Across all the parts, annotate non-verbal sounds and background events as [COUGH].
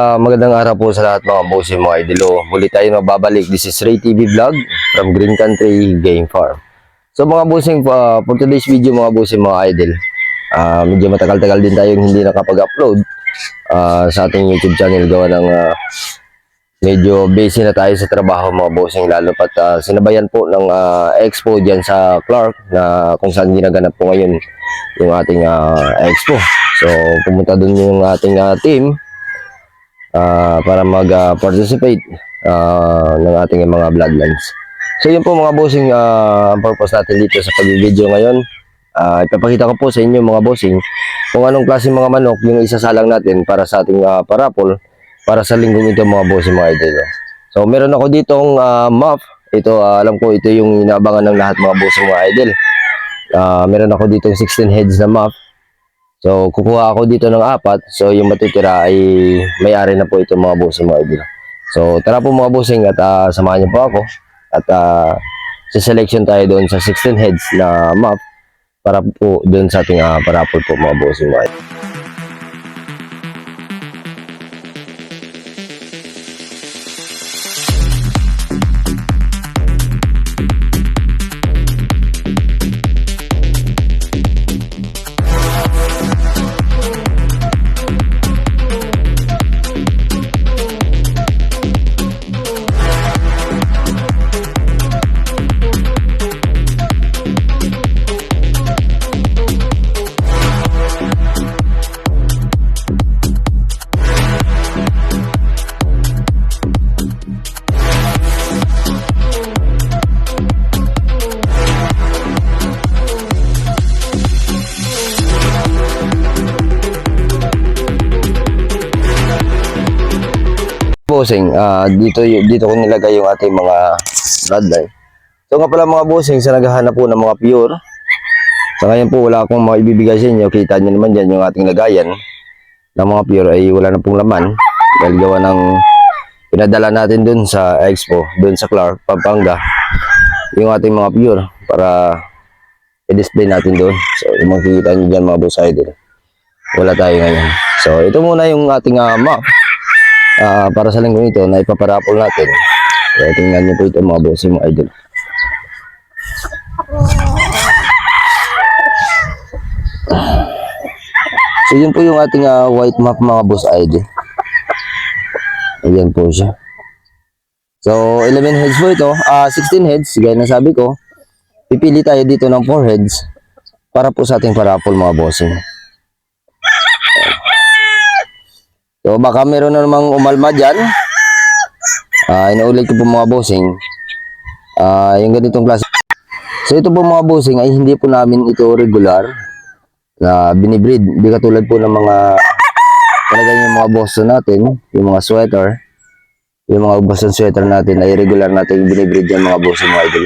Ah, magandang araw po sa lahat mga boss mga idolo. Muli tayo magbabalik. This is Ray TV Vlog from Green Country Game Farm. So mga bossing, uh, for today's video mga bossing mga idol, ah, medyo matagal-tagal din tayong hindi nakapag-upload ah, sa ating YouTube channel gawa ng ah, medyo busy na tayo sa trabaho mga bossing lalo pat ah, sinabayan po ng ah, expo dyan sa Clark na kung saan ginaganap po ngayon yung ating ah, expo. So pumunta dun yung ating ah, team ah, para mag-participate ng ating mga bloodlines. So yun po mga bossing, ah, ang purpose natin dito sa pag-video ngayon. Ah, ipapakita ko po sa inyo mga bossing kung anong klase mga manok yung isasalang natin para sa ating ah, parapol para sa linggong ito mga bossing mga idol. So meron ako ditong ah, map. Ito ah, alam ko ito yung inaabangan ng lahat mga bossing mga idol. Ah, meron ako ditong 16 heads na map. So, kukuha ako dito ng apat. So, yung matitira ay may-ari na po ito mga bossing mga idol. So, tara po mga bossing at ah, samahan niyo po ako. At uh, selection tayo doon sa 16 heads na map para po doon sa ating uh, parapol po mga bossing mga idol. Bossing, ah, dito dito ko nilagay yung ating mga bloodline. So nga pala mga bossing, sa naghahanap po ng mga pure. Sa ngayon po wala akong maibibigay sa inyo. Kita nyo naman dyan yung ating lagayan ng mga pure ay wala na pong laman. Dahil gawa ng pinadala natin dun sa expo, dun sa Clark, Pampanga. Yung ating mga pure para i-display natin doon. So makikita nyo dyan mga boss. Wala tayo ngayon. So ito muna yung ating ah, map ah para sa linggo ito na ipaparapol natin. So, tingnan niyo po ito mga boss, mga idol. So, yun po yung ating ah, white map mga boss idol. Ayan po siya. So, 11 heads po ito. ah 16 heads, gaya na sabi ko. Pipili tayo dito ng 4 heads para po sa ating parapol mga bossing. So baka meron na namang umalma dyan. [LAUGHS] Ah, inuulit ko po mga bossing. Ah, yung ganitong klase. So ito po mga bossing ay hindi po namin ito regular na binibreed. Hindi katulad po ng mga talaga yung mga Boston natin, yung mga sweater. Yung mga Boston sweater natin ay regular natin binibreed yan mga bossing mga idol.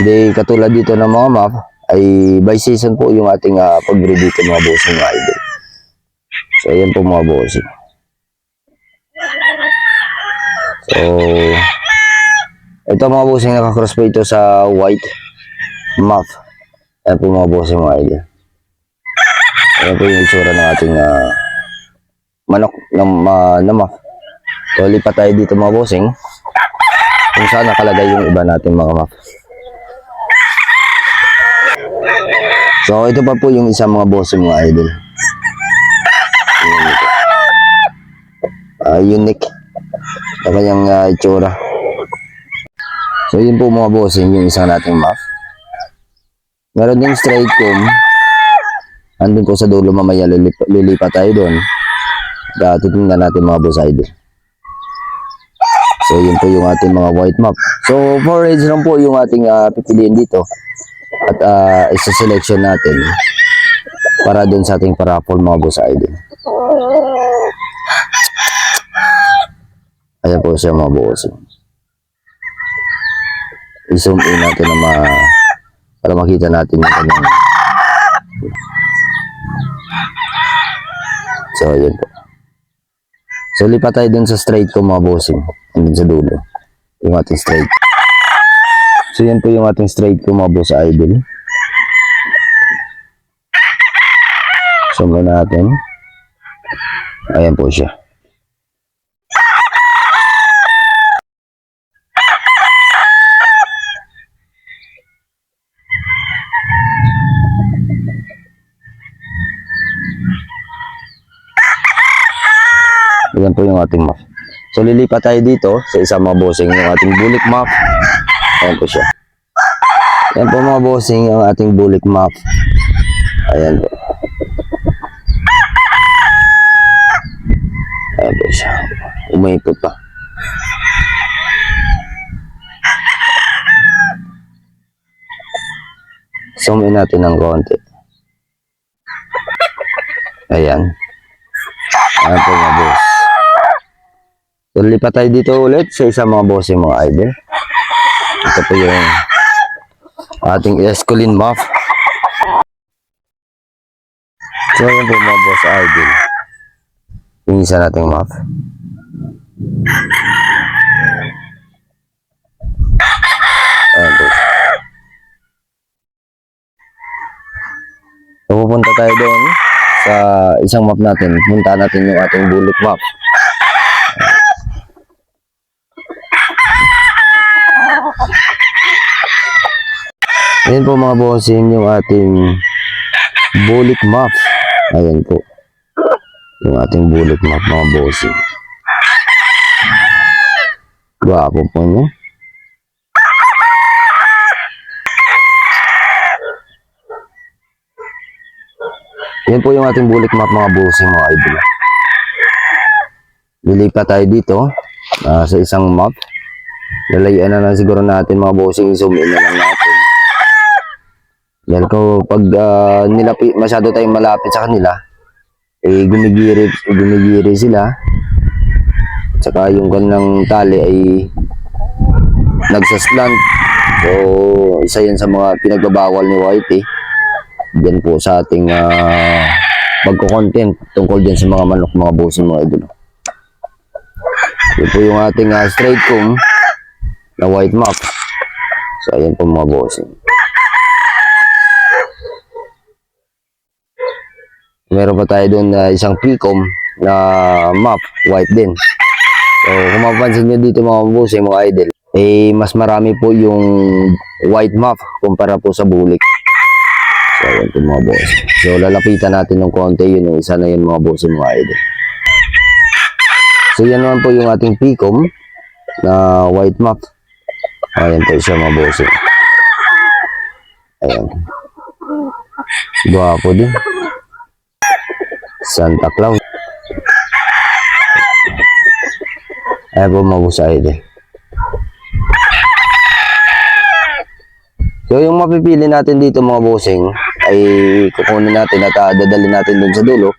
Hindi katulad dito ng mga map ay by season po yung ating ah, pagbreed dito mga bossing mga idol. So, ayan po mga bossing. So, ito mga bossing nakakross po ito sa white muff. Ayan po mga bossing mga idol. Ayan po yung itsura ng ating ah, manok ng uh, na muff. So, lipat tayo dito mga bossing. Kung saan nakalagay yung iba natin mga muff. So, ito pa po yung isang mga bossing mga idol. Uh, unique sa kanyang uh, itsura. So yun po mga bossing yung isang nating map. Meron din straight comb. Andun po sa dulo mamaya lilipat, lilipat tayo doon. At titingnan natin mga boss idol. So yun po yung ating mga white map. So heads lang po yung ating uh, pipiliin dito. At uh, isa-selection natin para doon sa ating parapol mga boss idol. Ayan po siya mga bossing. I-zoom in natin na ma para makita natin yung kanyang So, ayan po. So, lipat tayo dun sa straight ko mga bossing. Andun sa dulo. Yung ating straight. So, yan po yung ating straight ko mga boss idol. Zoom in natin. Ayan po siya. Ayan po yung ating map. So lilipat tayo dito sa isang mga bossing yung ating bulik map. Ayan po siya. Ayan po mga bossing yung ating bulik map. Ayan po. Po siya. Umaipot pa. Zoom in natin ng konti. Ayan. Ayan po mga boss. So, lipat tayo dito ulit sa isang mga boss yung mga idol. Ito po yung ating Escolin map. So, ayan po mga boss idol. Yung isa nating map. Ayan po. So, pupunta tayo doon sa isang map natin. Punta natin yung ating bullet map. Ayan po mga bossing yung ating bullet map. Ayan po. Yung ating bullet map mga bossing. Gwapo po niya. Yan po yung ating bullet map mga bossing mga idol. Lilipat tayo dito ah, sa isang map. Lalayuan na lang siguro natin mga bossing. Zoom in na lang natin. Dahil ko pag ah, nilapi, masyado tayong malapit sa kanila, eh gumigiri, gumigiri sila. Tsaka yung kanilang tali ay nagsaslant. So, isa yan sa mga pinagbabawal ni Whitey. Diyan po sa ating uh, pagko-content tungkol dyan sa mga manok, mga bossing, mga idol. Yan po yung ating uh, straight comb na white map. So, ayan po mga bossing. Meron pa tayo doon na isang Pilcom na map, white din. So, kung mapapansin nyo dito mga bossing, mga idol, eh, mas marami po yung white map kumpara po sa bulik. So, ayan po mga boss. So, lalapitan natin ng konti. Yun yung isa na yun mga boss mga idol. So, yan naman po yung ating PCOM na white map. Ayan po siya mga boss. Ayan. Gwapo din. Santa Claus. Ayan po boss idol. So yung mapipili natin dito mga bossing ay kukunin natin at uh, dadalhin natin dun sa dulo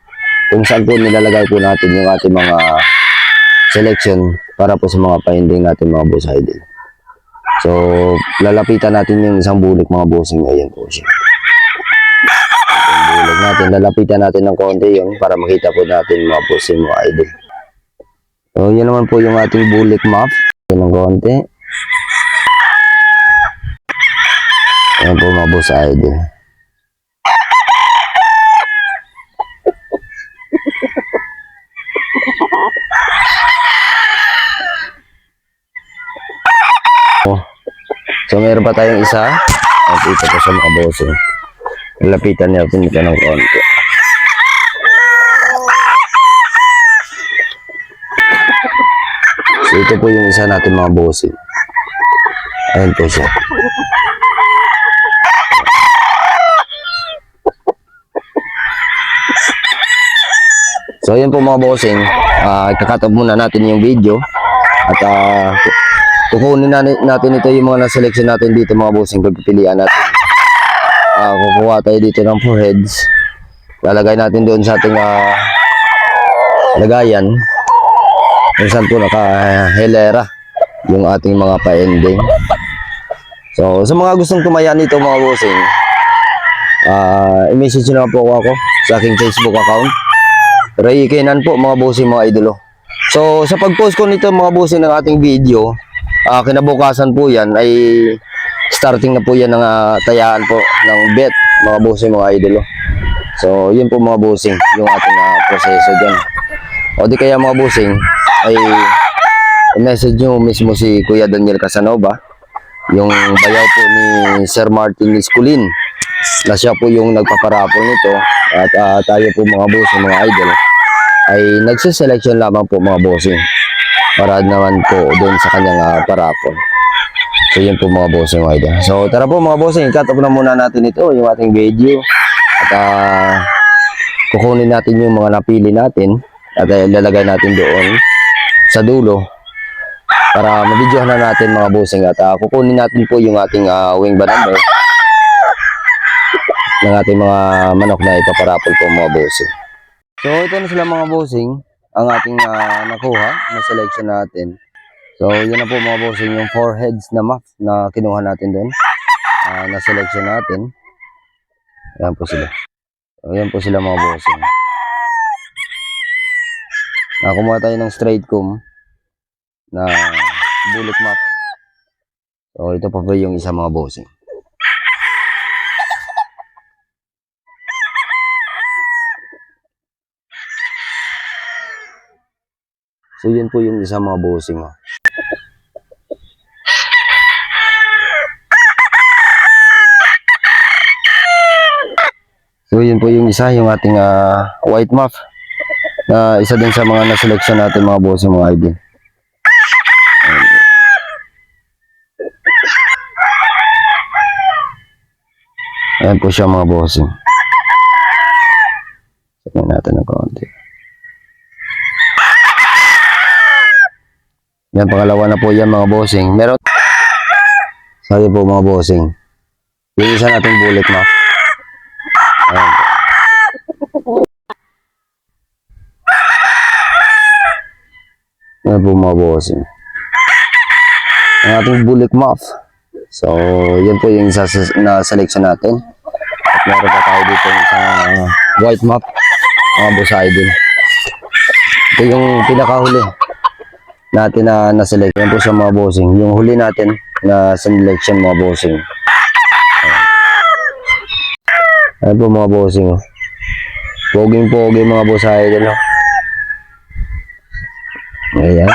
kung saan po nilalagay po natin yung ating mga selection para po sa mga finding natin mga boss idol. So lalapitan natin yung isang bulik mga bossing ayan po siya. Bulik natin, lalapitan natin ng konti yun para makita po natin mga bossing mga idol. So yan naman po yung ating bulik map. Yan ng konti. Ayan po mga boss idol. [LAUGHS] Oh. So meron pa tayong isa. At ito po sa mga boss. eh. Lapitan natin ito ng konti. So ito po yung isa natin mga boss. eh. Ayan po siya. So ayan po mga bossing, uh, kakatap muna natin yung video at uh, kukunin na, natin ito yung mga na-selection natin dito mga bossing pagpipilian natin. Uh, kukuha tayo dito ng foreheads. Lalagay natin doon sa ating uh, lagayan kung saan po naka-helera yung ating mga pa-ending. So sa mga gustong tumaya nito mga bossing, uh, i-message na po ako sa aking Facebook account. Ray Kenan po mga bossing mga idolo. So sa pag-post ko nito mga bossing ng ating video, ah, kinabukasan po yan ay starting na po yan ng ah, tayaan po ng bet mga bossing mga idolo. So yun po mga bossing yung ating ah, proseso dyan. O di kaya mga bossing ay message nyo mismo si Kuya Daniel Casanova yung bayaw po ni Sir Martin Lisculin na siya po yung nagpaparapol nito at ah, tayo po mga boss, mga idol ay nagsiselection lamang po mga bossing para naman po doon sa kanyang uh, parapon. So yun po mga bossing mga idol. So tara po mga bossing, cut off na muna natin ito, yung ating video. At ah, kukunin natin yung mga napili natin at uh, natin doon sa dulo para mabidyohan na natin mga bossing at ah, kukunin natin po yung ating ah, wing number ng ating mga manok na ipaparapol po mga bossing. So ito na sila mga bossing ang ating ah, nakuha na selection natin. So yun na po mga bossing yung four heads na map na kinuha natin doon ah, na selection natin. Ayan po sila. Ayan po sila mga bossing. Nakakumuha tayo ng straight comb na bullet map. So ito pa po yung isa mga bossing. So yun po yung isa mga bossing. So yun po yung isa, yung ating ah, white map na isa din sa mga na-selection natin mga bossing mga idol. Ayan po siya mga bossing. Tignan natin ng konti. Yan, pangalawa na po yan mga bossing. Meron. Sabi po mga bossing. Yung isa nating bullet map. Yan po mga bossing. Ang ating bullet map. So, yan po yung isa sa- na selection natin. At meron pa tayo dito isang uh, white map. Mga boss idol. Ito yung pinakahuli natin na na-select. Yan po sa mga bossing. Yung huli natin na selection mga bossing. Ayan. Ayan po mga bossing. Poging-pogi mga boss idol. Oh. Ayan.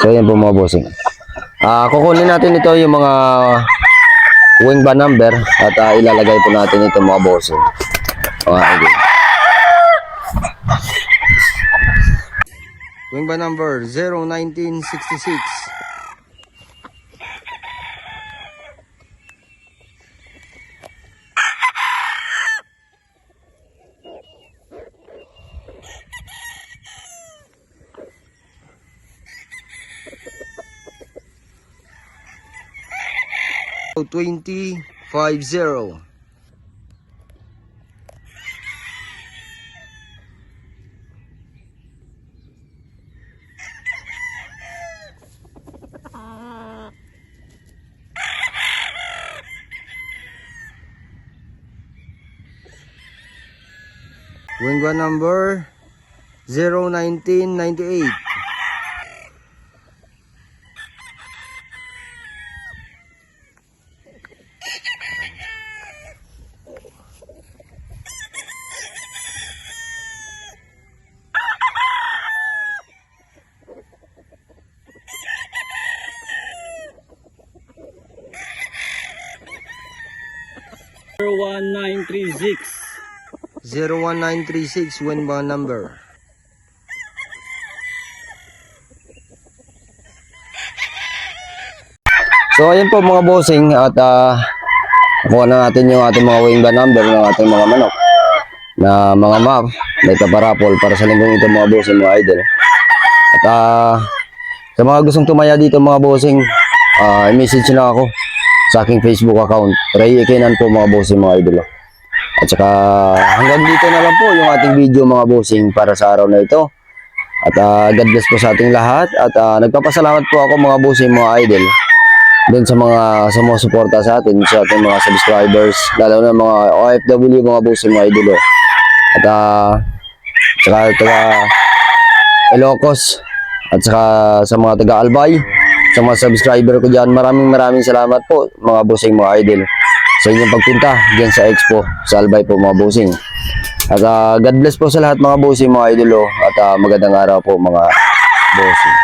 So, yan po mga bossing. Ah, kukunin natin ito yung mga wing ba number at ah, ilalagay po natin ito mga bossing. Mga idol. Wing ba number 01966. Davao 2050. Wingwa number 01998 one nine three six 01936 Wingwa number. So ayun po mga bossing at ah kuha na natin yung ating mga wing ba number ng ating mga manok na mga map may kaparapol para sa linggong ito mga bossing mga idol. At ah sa mga gustong tumaya dito mga bossing, ah i-message na ako sa aking Facebook account. Ray Ekinan po mga bossing mga idol. At saka hanggang dito na lang po yung ating video mga bossing para sa araw na ito. At ah, God bless po sa ating lahat at ah, nagpapasalamat po ako mga bossing mga idol doon sa mga sa mga suporta sa atin, sa ating mga subscribers, lalo na mga OFW mga bossing mga idol. oh. At ah, saka taga Ilocos at saka sa mga taga Albay, sa mga subscriber ko diyan, maraming maraming salamat po mga bossing mga idol sa inyong pagpunta diyan sa Expo sa Albay po mga bossing. At ah, God bless po sa lahat mga bossing mga idol oh. at ah, magandang araw po mga bossing.